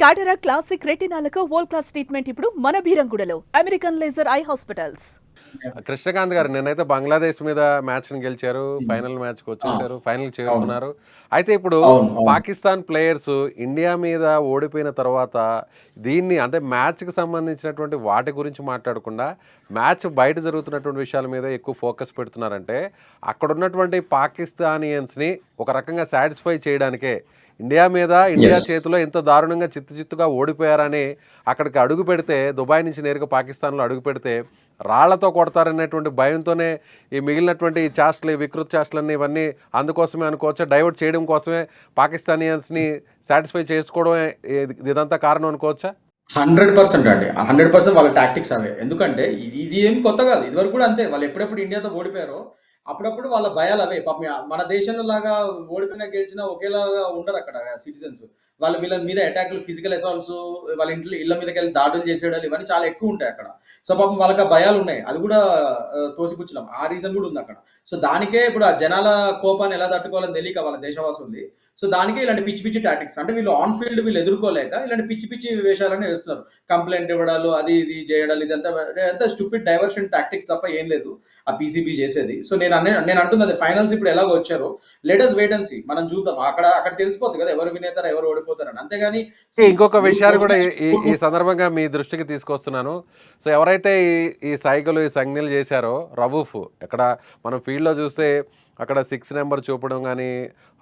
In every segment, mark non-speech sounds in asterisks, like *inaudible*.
కాటరా classic రెటినాలకు world class treatment ఇప్పుడు మన బీరంగుడలో American laser eye hospitals Krishnakant గారు నిన్నైతే బంగ్లాదేశ్ మీద మ్యాచ్ని గెలిచారు ఫైనల్ మ్యాచ్కి వచ్చేసారు ఫైనల్ చేరుకున్నారు. అయితే ఇప్పుడు. పాకిస్తాన్ ప్లేయర్స్ ఇండియా మీద ఓడిపోయిన తర్వాత దీన్ని అంటే మ్యాచ్కి సంబంధించినటువంటి వాటి గురించి మాట్లాడకుండా మ్యాచ్ బయట జరుగుతున్నటువంటి విషయాల మీద ఎక్కువ ఫోకస్ పెడుతున్నారంటే అక్కడ ఉన్నటువంటి పాకిస్తానియన్స్ని ఒక రకంగా సాటిస్ఫై చేయడానికే ఇండియా మీద ఇండియా. చేతిలో ఇంత దారుణంగా చిత్తు చిత్తుగా ఓడిపోయారని అక్కడికి అడుగు పెడితే దుబాయ్ నుంచి నేరుగా పాకిస్తాన్లో అడుగు పెడితే రాళ్ళతో కొడతారనేటువంటి భయంతోనే ఈ మిగిలినటువంటి ఈ చేష్టలు ఈ వికృత చేష్టలన్నీ ఇవన్నీ అందుకోసమే అనుకోవచ్చా డైవర్ట్ చేయడం కోసమే పాకిస్తానియన్స్ని సాటిస్ఫై చేసుకోవడమే ఇది- ఇదంతా కారణం అనుకోవచ్చా? హండ్రెడ్ పర్సెంట్ అండి. హండ్రెడ్ పర్సెంట్ వాళ్ళ టాక్టిక్స్ అవే. ఎందుకంటే ఇది ఇది ఏం కొత్త కాదు. ఇదివరకు కూడా అంతే. వాళ్ళు ఎప్పుడెప్పుడు ఇండియాతో ఓడిపోయారో అప్పుడప్పుడు వాళ్ళ భయాలు అవే. పాపం మన దేశంలో లాగా ఓడిపోయినా గెలిచినా ఒకేలాగా ఉండరు అక్కడ సిటిజన్స్. వాళ్ళ వీళ్ళ మీద అటాక్లు ఫిజికల్ అసాల్ట్స్ వాళ్ళ ఇంట్లో ఇళ్ళ మీదకి వెళ్ళి దాడులు చేసేయడాలు ఇవన్నీ చాలా ఎక్కువ ఉంటాయి అక్కడ. సో పాపం వాళ్ళకి ఆ భయాలు ఉన్నాయి. అది కూడా తోసిపుచ్చినాం ఆ రీజన్ కూడా ఉంది అక్కడ. సో దానికే ఇప్పుడు ఆ జనాల కోపాన్ని ఎలా తట్టుకోవాలని తెలియక వాళ్ళ దేశవాసుల్ని సో దానికే ఇలాంటి పిచ్చి పిచ్చి టాటిక్స్ అంటే వీళ్ళు ఆన్ ఫీల్డ్ వీళ్ళు ఎదుర్కోలేక ఇలాంటి పిచ్చి పిచ్చి వేషాలనే వేస్తున్నారు. కంప్లైంట్ ఇవ్వడాలు అది ఇది చేయడాలు ఇదంతా అంతా స్టూపిడ్ డైవర్షన్ టాక్టిక్స్ తప్ప ఏం లేదు. ఆ పీసీబీ చేసేది. సో నేను అనే నేను అంటుంది అది ఫైనల్స్ ఇప్పుడు ఎలాగో వచ్చారో. లేటెస్ట్ వెయిట్ అండ్ సీ మనం చూద్దాం. అక్కడ అక్కడ తెలిసిపోతుంది కదా ఎవరు వినేతారు ఎవరు ఓడిపోతారని. అంతేగాని ఇంకొక విషయాన్ని కూడా ఈ సందర్భంగా మీ దృష్టికి తీసుకొస్తున్నాను. సో ఎవరైతే ఈ ఈ సైకిల్ ఈ సంజ్ఞలు చేశారో రవూఫ్ ఇక్కడ మనం ఫీల్డ్లో చూస్తే అక్కడ సిక్స్ నెంబర్ చూపడం కానీ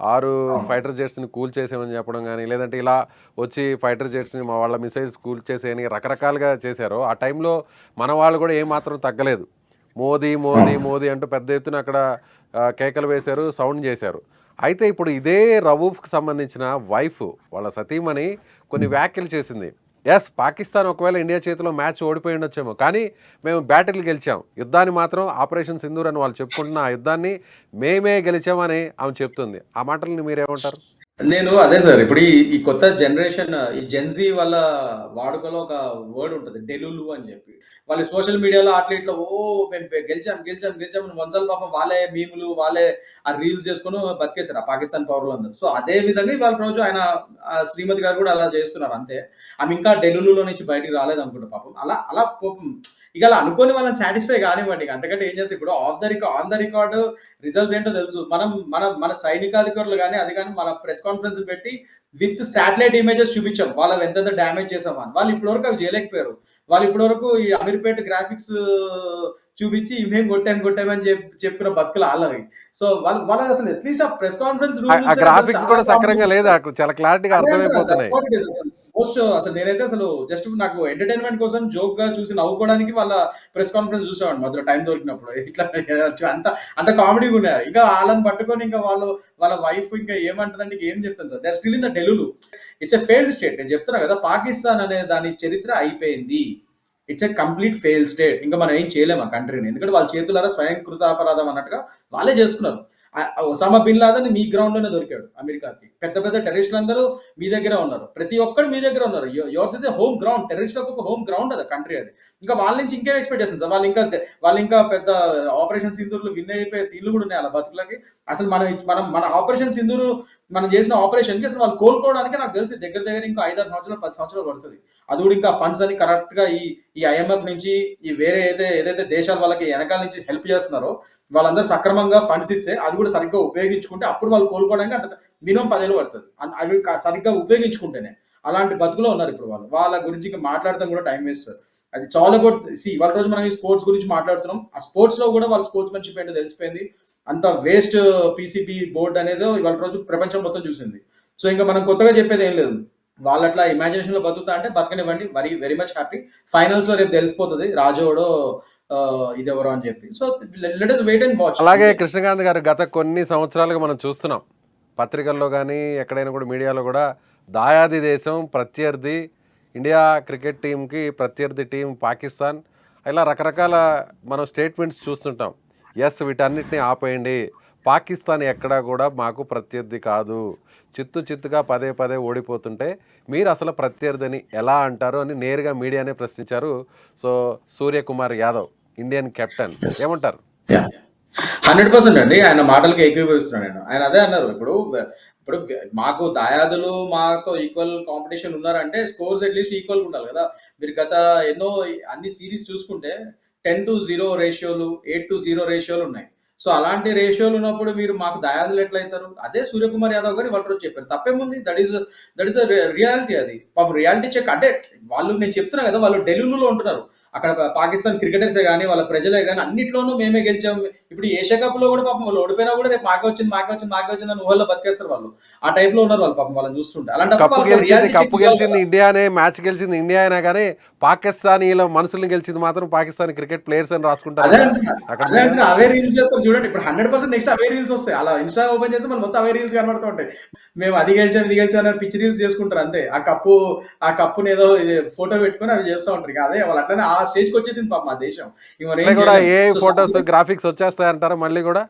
ఆరు ఫైటర్ జెట్స్ని కూల్ చేసామని చెప్పడం కానీ లేదంటే ఇలా వచ్చి ఫైటర్ జెట్స్ని మా వాళ్ళ మిసైల్స్ కూల్ చేసేయని రకరకాలుగా చేశారో ఆ టైంలో మన వాళ్ళు కూడా ఏమాత్రం తగ్గలేదు. మోదీ మోదీ మోదీ అంటూ పెద్ద ఎత్తున అక్కడ కేకలు వేశారు సౌండ్ చేశారు. అయితే ఇప్పుడు ఇదే రవూఫ్కి సంబంధించిన వైఫ్ వాళ్ళ సతీమణి కొన్ని వ్యాఖ్యలు చేసింది. ఎస్ పాకిస్తాన్ ఒకవేళ ఇండియా చేతిలో మ్యాచ్ ఓడిపోయి ఉండొచ్చేమో. కానీ మేము బ్యాటిల్ గెలిచాం. యుద్ధాన్ని మాత్రం ఆపరేషన్ సింధూర్ అని వాళ్ళు చెప్పుకుంటున్న ఆ యుద్ధాన్ని మేమే గెలిచామని ఆమె చెప్తుంది. ఆ మాటల్ని మీరేమంటారు? నేను అదే సార్ ఇప్పుడు ఈ ఈ కొత్త జనరేషన్ ఈ జెన్జీ వాళ్ళ వాడుకలో ఒక వర్డ్ ఉంటుంది డెలులు అని చెప్పి. వాళ్ళు సోషల్ మీడియాలో అట్లా ఇట్లా ఓ మేము గెలిచాం గెలిచాం గెలిచాం అని పాపం వాళ్ళే మీములు వాళ్ళే ఆ రీల్స్ చేసుకుని బతికేశారు ఆ పాకిస్తాన్ పౌరులు అందరూ సో అదే విధంగా ఇవాళ రోజు ఆయన శ్రీమతి గారు కూడా అలా చేస్తున్నారు అంతే. ఆమె ఇంకా డెలులులో నుంచి బయటికి రాలేదు అనుకుంటా పాపం. అలా అలా పాపం ఇక అలా అనుకోని వాళ్ళని సాటిస్ఫై కానివ్వండి అంతకంటే ఏం చేస్తే? ఇప్పుడు off the record on the record results ఏంటో తెలుసు. మనం మన మన సైనికాధికారులు కానీ అది కానీ మన ప్రెస్ కాన్ఫరెన్స్ పెట్టి విత్ శాటిలైట్ ఇమేజెస్ చూపించాం. వాళ్ళు ఎంతెంత డ్యామేజ్ చేసామని వాళ్ళు ఇప్పటివరకు అవి చేయలేకపోయారు. వాళ్ళు ఇప్పటివరకు ఈ అమీర్పేట గ్రాఫిక్స్ చూపించి ఇవేం కొట్టాం కొట్టామని చెప్పి చెప్పుకున్న బతుకులు వాళ్ళవి. సో వాళ్ళు వాళ్ళకి అసలు అట్లీస్ట్ ఆ ప్రెస్ కాన్ఫరెన్స్ గ్రాఫిక్స్ కూడా సక్రంగా లేదు? చాలా క్లారిటీగా అర్థమైపోతున్నాయి. మోస్ట్ అసలు నేనైతే అసలు జస్ట్ నాకు ఎంటర్టైన్మెంట్ కోసం జోక్గా చూసి నవ్వుకోవడానికి వాళ్ళ ప్రెస్ కాన్ఫరెన్స్ చూసేవాడిని మధ్యలో టైం దొరికినప్పుడు. ఇట్లా *laughs* అంత అంత కామెడీగా ఉన్నాయి ఇంకా వాళ్ళని పట్టుకొని ఇంకా వాళ్ళు వాళ్ళ వైఫ్ ఇంకా ఏమంటుందంటే ఏం చెప్తాను sir. They're still in the delulu it's a failed state నేను చెప్తున్నా కదా పాకిస్తాన్ అనే దాని చరిత్ర అయిపోయింది. It's a complete fail state ఇంకా మనం ఏం చేయలేము ఆ కంట్రీని ఎందుకంటే వాళ్ళ చేతులారా స్వయం కృతాపరాధం అన్నట్టుగా వాళ్ళే చేసుకున్నారు. ఒసామా బిన్ లాదన్ మీ గ్రౌండ్లోనే దొరికాడు అమెరికాకి. పెద్ద పెద్ద టెర్రరిస్టులు అందరూ మీ దగ్గర ఉన్నారు. ప్రతి ఒక్కరు మీ దగ్గర ఉన్నారు. Yours is a home ground. టెర్రరిస్ట్లకు ఒక హోమ్ గ్రౌండ్ అది కంట్రీ అది. ఇంకా వాళ్ళ నుంచి ఇంకేం ఎక్స్పెక్ట్ చేస్తుంది వాళ్ళు ఇంకా వాళ్ళు ఇంకా పెద్ద ఆపరేషన్ సింధూర్లు విన్ అయిపోయే సీన్లు కూడా ఉన్నాయి అలా బతుకులకి? అసలు మనం మనం మన ఆపరేషన్ సింధూరు మనం చేసిన ఆపరేషన్కి అసలు వాళ్ళు కోలుకోవడానికి నాకు తెలిసి. దగ్గర దగ్గర ఇంకా ఐదారు సంవత్సరాలు పది సంవత్సరాలు పడుతుంది. అది కూడా ఇంకా ఫండ్స్ అని కరెక్ట్గా ఈ ఈ ఐఎంఎఫ్ నుంచి ఈ వేరే ఏదైతే ఏదైతే దేశాల వాళ్ళకి వెనకాల నుంచి హెల్ప్ చేస్తున్నారో వాళ్ళందరూ సక్రమంగా ఫండ్స్ ఇస్తే అది కూడా సరిగ్గా ఉపయోగించుకుంటే అప్పుడు వాళ్ళు కోలుకోవడానికి అంత మినిమం పదేళ్ళు పడుతుంది. అవి సరిగ్గా ఉపయోగించుకుంటేనే అలాంటి బతుకులో ఉన్నారు ఇప్పుడు వాళ్ళు. వాళ్ళ గురించి ఇంకా మాట్లాడటం కూడా టైం వేస్ట్ అది చాలా అబౌట్ సి వాళ్ళ రోజు మనం ఈ స్పోర్ట్స్ గురించి మాట్లాడుతున్నాం. ఆ స్పోర్ట్స్లో కూడా వాళ్ళ స్పోర్ట్స్ మెన్షిప్ ఏంటో తెలిసిపోయింది. అంత వేస్ట్ పీసీబీ బోర్డు అనేది ఇవాళ రోజు ప్రపంచం మొత్తం చూసింది. సో ఇంకా మనం కొత్తగా చెప్పేది ఏం లేదు. వాళ్ళు అట్లా ఇమాజినేషన్లో బతుకుతా అంటే బతకనివ్వండి. వెరీ వెరీ మచ్ హ్యాపీ ఫైనల్స్లో రేపు తెలిసిపోతుంది. రాజోడో ఇదెవరో అని చెప్పి. So let us wait and watch అలాగే కృష్ణకాంత్ గారు గత కొన్ని సంవత్సరాలుగా మనం చూస్తున్నాం. పత్రికల్లో కానీ ఎక్కడైనా కూడా మీడియాలో కూడా దాయాది దేశం ప్రత్యర్థి ఇండియా క్రికెట్ టీంకి ప్రత్యర్థి టీం పాకిస్తాన్ ఇలా రకరకాల మనం స్టేట్మెంట్స్ చూస్తుంటాం. ఎస్ వీటన్నిటిని ఆపేయండి. పాకిస్తాన్ ఎక్కడా కూడా మాకు ప్రత్యర్థి కాదు. చిత్తు చిత్తుగా పదే పదే ఓడిపోతుంటే మీరు అసలు ప్రత్యర్థిని ఎలా అంటారు అని నేరుగా మీడియానే ప్రశ్నించారు. So Suryakumar Yadav Indian captain ఏమంటారు? హండ్రెడ్ పర్సెంట్ అండి. ఆయన మాటలకి ఏకీభవిస్తున్నాను నేను ఆయన అదే అన్నారు. ఇప్పుడు ఇప్పుడు మాకు దాయాదులు మాతో ఈక్వల్ కాంపిటీషన్ ఉన్నారంటే స్కోర్స్ అట్లీస్ట్ ఈక్వల్ ఉండాలి కదా. మీరు గత ఎన్నో అన్ని సిరీస్ చూసుకుంటే టెన్ టు జీరో రేషియోలు ఎయిట్ టు జీరో రేషియోలు ఉన్నాయి. సో అలాంటి రేషియోలు ఉన్నప్పుడు మీరు మాకు దయాదులు ఎట్లయితారు? అదే సూర్యకుమార్ యాదవ్ గారు వాళ్ళు రోజు చెప్పారు. తప్పేముంది? That is that is reality అది. పాపం రియాలిటీ చెక్ అంటే వాళ్ళు నేను చెప్తున్నా కదా వాళ్ళు డెలివరీలో ఉంటున్నారు. అక్కడ పాకిస్తాన్ క్రికెటర్సే కానీ వాళ్ళ ప్రజలే కానీ అన్నిట్లోనూ మేమే గెలిచాం. ఇప్పుడు ఏషియా కప్లో కూడా పాపం వాళ్ళు ఓడిపోయినా కూడా రేపు మాకే వచ్చింది మాకే వచ్చింది మాకే వచ్చింది అని ఊహల్లో బతికేస్తారు వాళ్ళు. ఆ టైప్లో ఉన్నారు వాళ్ళు పాపం వాళ్ళని చూస్తుంటే. అలాంటప్పుడు కప్పు గెలిచింది కదా. ఇండియానే మ్యాచ్ గెలిచింది ఇండియా అయినా కానీ పాకిస్తానీల మనుషుల్ని గెలిచింది మాత్రం పాకిస్తాన్ క్రికెట్ ప్లేయర్స్ అని రాసుకుంటారు. అవే రీల్స్ చేస్తారు చూడండి. ఇప్పుడు హండ్రెడ్ పర్సెంట్ నెక్స్ట్ అవే రీల్స్ వస్తాయి. అలా ఇన్స్టా ఓపెన్ చేస్తే మనం మొత్తం అవే రీల్స్ కనబడుతూ ఉంటాయి. మేము అది గెలిచాం ఇది గెలిచాం అని పిచ్చి రీల్స్ చేసుకుంటారు అంతే. ఆ కప్పు ఆ కప్పుని ఏదో ఫోటో పెట్టుకొని అవి చేస్తూ ఉంటారు. అదే వాళ్ళు అట్లనే ఆ స్టేజ్కి వచ్చేసింది పాప మా దేశం. ఏం కూడా ఫొటోస్ గ్రాఫిక్స్ వచ్చేస్తాయి అంటారా మళ్ళీ కూడా?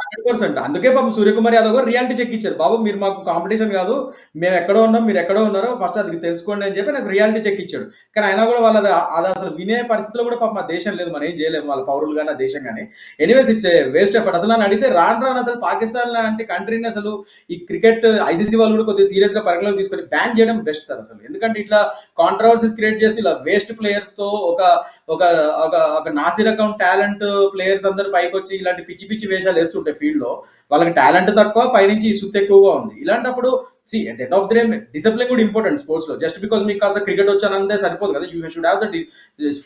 హండ్రెడ్ పర్సెంట్ అందుకే పాపం సూర్యకుమార్ యాదవ్ గారు రియాలిటీ చెక్ ఇచ్చారు. బాబు మీరు మాకు కాంపిటీషన్ కాదు. మేము ఎక్కడో ఉన్నాం మీరు ఎక్కడో ఉన్నారో ఫస్ట్ అది తెలుసుకోండి అని చెప్పి నాకు రియాలిటీ చెక్ ఇచ్చాడు. కానీ అయినా కూడా వాళ్ళది అది అసలు వినే పరిస్థితిలో కూడా పాపం మా దేశం లేదు. మనం ఏం చేయలేము వాళ్ళ పౌరులు కానీ ఆ దేశం కానీ. ఎనీవేస్ ఇచ్చే వేస్ట్ ఎఫర్ట్ అసలు నన్ను అడిగితే రాను రాను అసలు పాకిస్తాన్ లాంటి కంట్రీని అసలు ఈ క్రికెట్ ఐసీసీ వాళ్ళు కూడా కొద్దిగా సీరియస్గా పరిగణలోకి తీసుకొని బ్యాన్ చేయడం బెస్ట్ సార్ అసలు. ఎందుకంటే ఇట్లా కాంట్రవర్సీస్ క్రియేట్ చేసి ఇలా వేస్ట్ ప్లేయర్స్తో ఒక ఒక ఒక ఒక నాసి రకం టాలెంట్ ప్లేయర్స్ అందరు పైకి వచ్చి ఇలాంటి పిచ్చి పిచ్చి వేషాలు వేస్తుంటారు ఫీల్డ్లో వాళ్ళకి టాలెంట్ తక్కువ పైనుంచి ఈ ఎక్కువగా ఉంది. ఇలాంటప్పుడు see at end of the day discipline కూడా ఇంపార్టెంట్ స్పోర్ట్స్లో. జస్ట్ బికాస్ మీకు కాస్త క్రికెట్ వచ్చానంటే సరిపోదు కదా. You should have the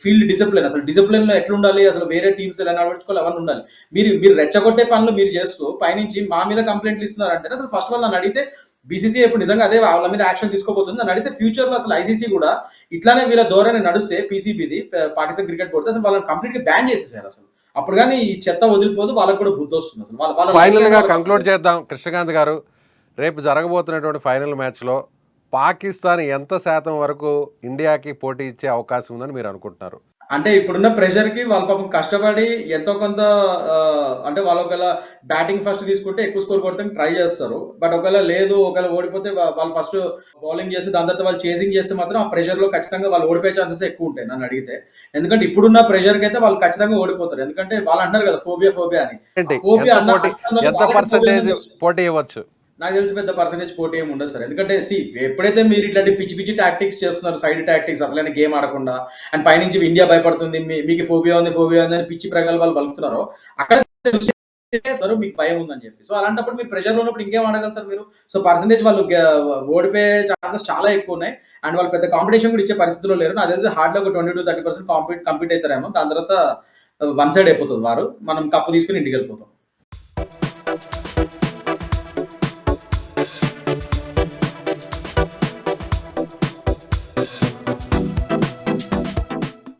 field discipline అసలు డిసిప్లిన్లో ఎట్లా ఉండాలి? అసలు వేరే టీమ్స్ ఎలా నడవచ్చుకోవాలి అవన్నీ ఉండాలి. మీరు మీరు రెచ్చగొట్టే పనులు మీరు చేస్తూ పైనుంచి మా మీద కంప్లైంట్లు ఇస్తున్నారంటే అసలు ఫస్ట్ వాళ్ళు నన్ను అడిగితే బీసీసీ ఇప్పుడు నిజంగా అదే వాళ్ళ మీద యాక్షన్ తీసుకోబోతుంది నన్ను అడిగితే ఫ్యూచర్లో అసలు ఐసీసీ కూడా ఇట్లానే వీళ్ళ ధోరణి నడిస్తే పీసీబీది పాకిస్తాన్ క్రికెట్ బోర్డు అసలు వాళ్ళని కంప్లీట్గా బ్యాన్ చేసేసారు అసలు. అప్పుడు కానీ ఈ చెత్త వదిలిపోదు వాళ్ళకి కూడా బుద్ధి వస్తుంది అసలు. వాళ్ళ ఫైనల్గా కంక్లూడ్ చేద్దాం. కృష్ణకాంత్ గారు రేపు జరగబోతున్నటువంటి ఫైనల్ మ్యాచ్లో పాకిస్తాన్ ఎంత శాతం వరకు ఇండియాకి పోటీ ఇచ్చే అవకాశం ఉందని మీరు అనుకుంటున్నారు? అంటే ఇప్పుడున్న ప్రెషర్కి వాళ్ళ పాపం కష్టపడి ఎంతో కొంత అంటే వాళ్ళు ఒకవేళ బ్యాటింగ్ ఫస్ట్ తీసుకుంటే ఎక్కువ స్కోర్ కొడతానికి ట్రై చేస్తారు. బట్ ఒకవేళ లేదు ఒకవేళ ఓడిపోతే వాళ్ళు ఫస్ట్ బౌలింగ్ చేసి దాని తర్వాత వాళ్ళు చేసింగ్ చేస్తే మాత్రం ఆ ప్రెషర్లో ఖచ్చితంగా వాళ్ళు ఓడిపోయే ఛాన్సెస్ ఎక్కువ ఉంటాయి నన్ను అడిగితే. ఎందుకంటే ఇప్పుడున్న ప్రెషర్కి అయితే వాళ్ళు ఖచ్చితంగా ఓడిపోతారు. ఎందుకంటే వాళ్ళు అంటారు కదా ఫోబియా ఫోబియా అని. ఫోబియా పర్సెంటేజ్ పోటీ ఇవ్వచ్చు? నాకు తెలిసి పెద్ద పర్సంటేజ్ పోటీ ఏమి ఉండదు సార్. ఎందుకంటే సి ఎప్పుడైతే మీరు ఇట్లాంటి పిచ్చి పిచ్చి టాక్టిక్స్ చేస్తున్నారు సైడ్ టాక్టిక్స్ అసలైన గేమ్ ఆడకుండా అండ్ పైనుంచి ఇండియా భయపడుతుంది మీకు ఫోబియా ఉంది ఫోబియా ఉంది అని పిచ్చి ప్రగల్భాలు పలుకుతున్నారో అక్కడ సార్ మీకు భయం ఉందని చెప్పి. సో అలాంటప్పుడు మీరు ప్రెషర్ ఉన్నప్పుడు ఇంకేం ఆడగలుగుతారు మీరు? సో పర్సంటేజ్ వాళ్ళు ఓడిపోయే ఛాన్సెస్ చాలా ఎక్కువ ఉన్నాయి. అండ్ వాళ్ళు పెద్ద కాంపిటీషన్ కూడా ఇచ్చే పరిస్థితిలో లేరు. నాకు తెలిసి హార్డ్ ఒక twenty to thirty percent compete complete అవుతారేమో. దాని తర్వాత వన్ సైడ్ అయిపోతుంది వారు. మనం కప్పు తీసుకుని ఇంటికి వెళ్ళిపోతాం.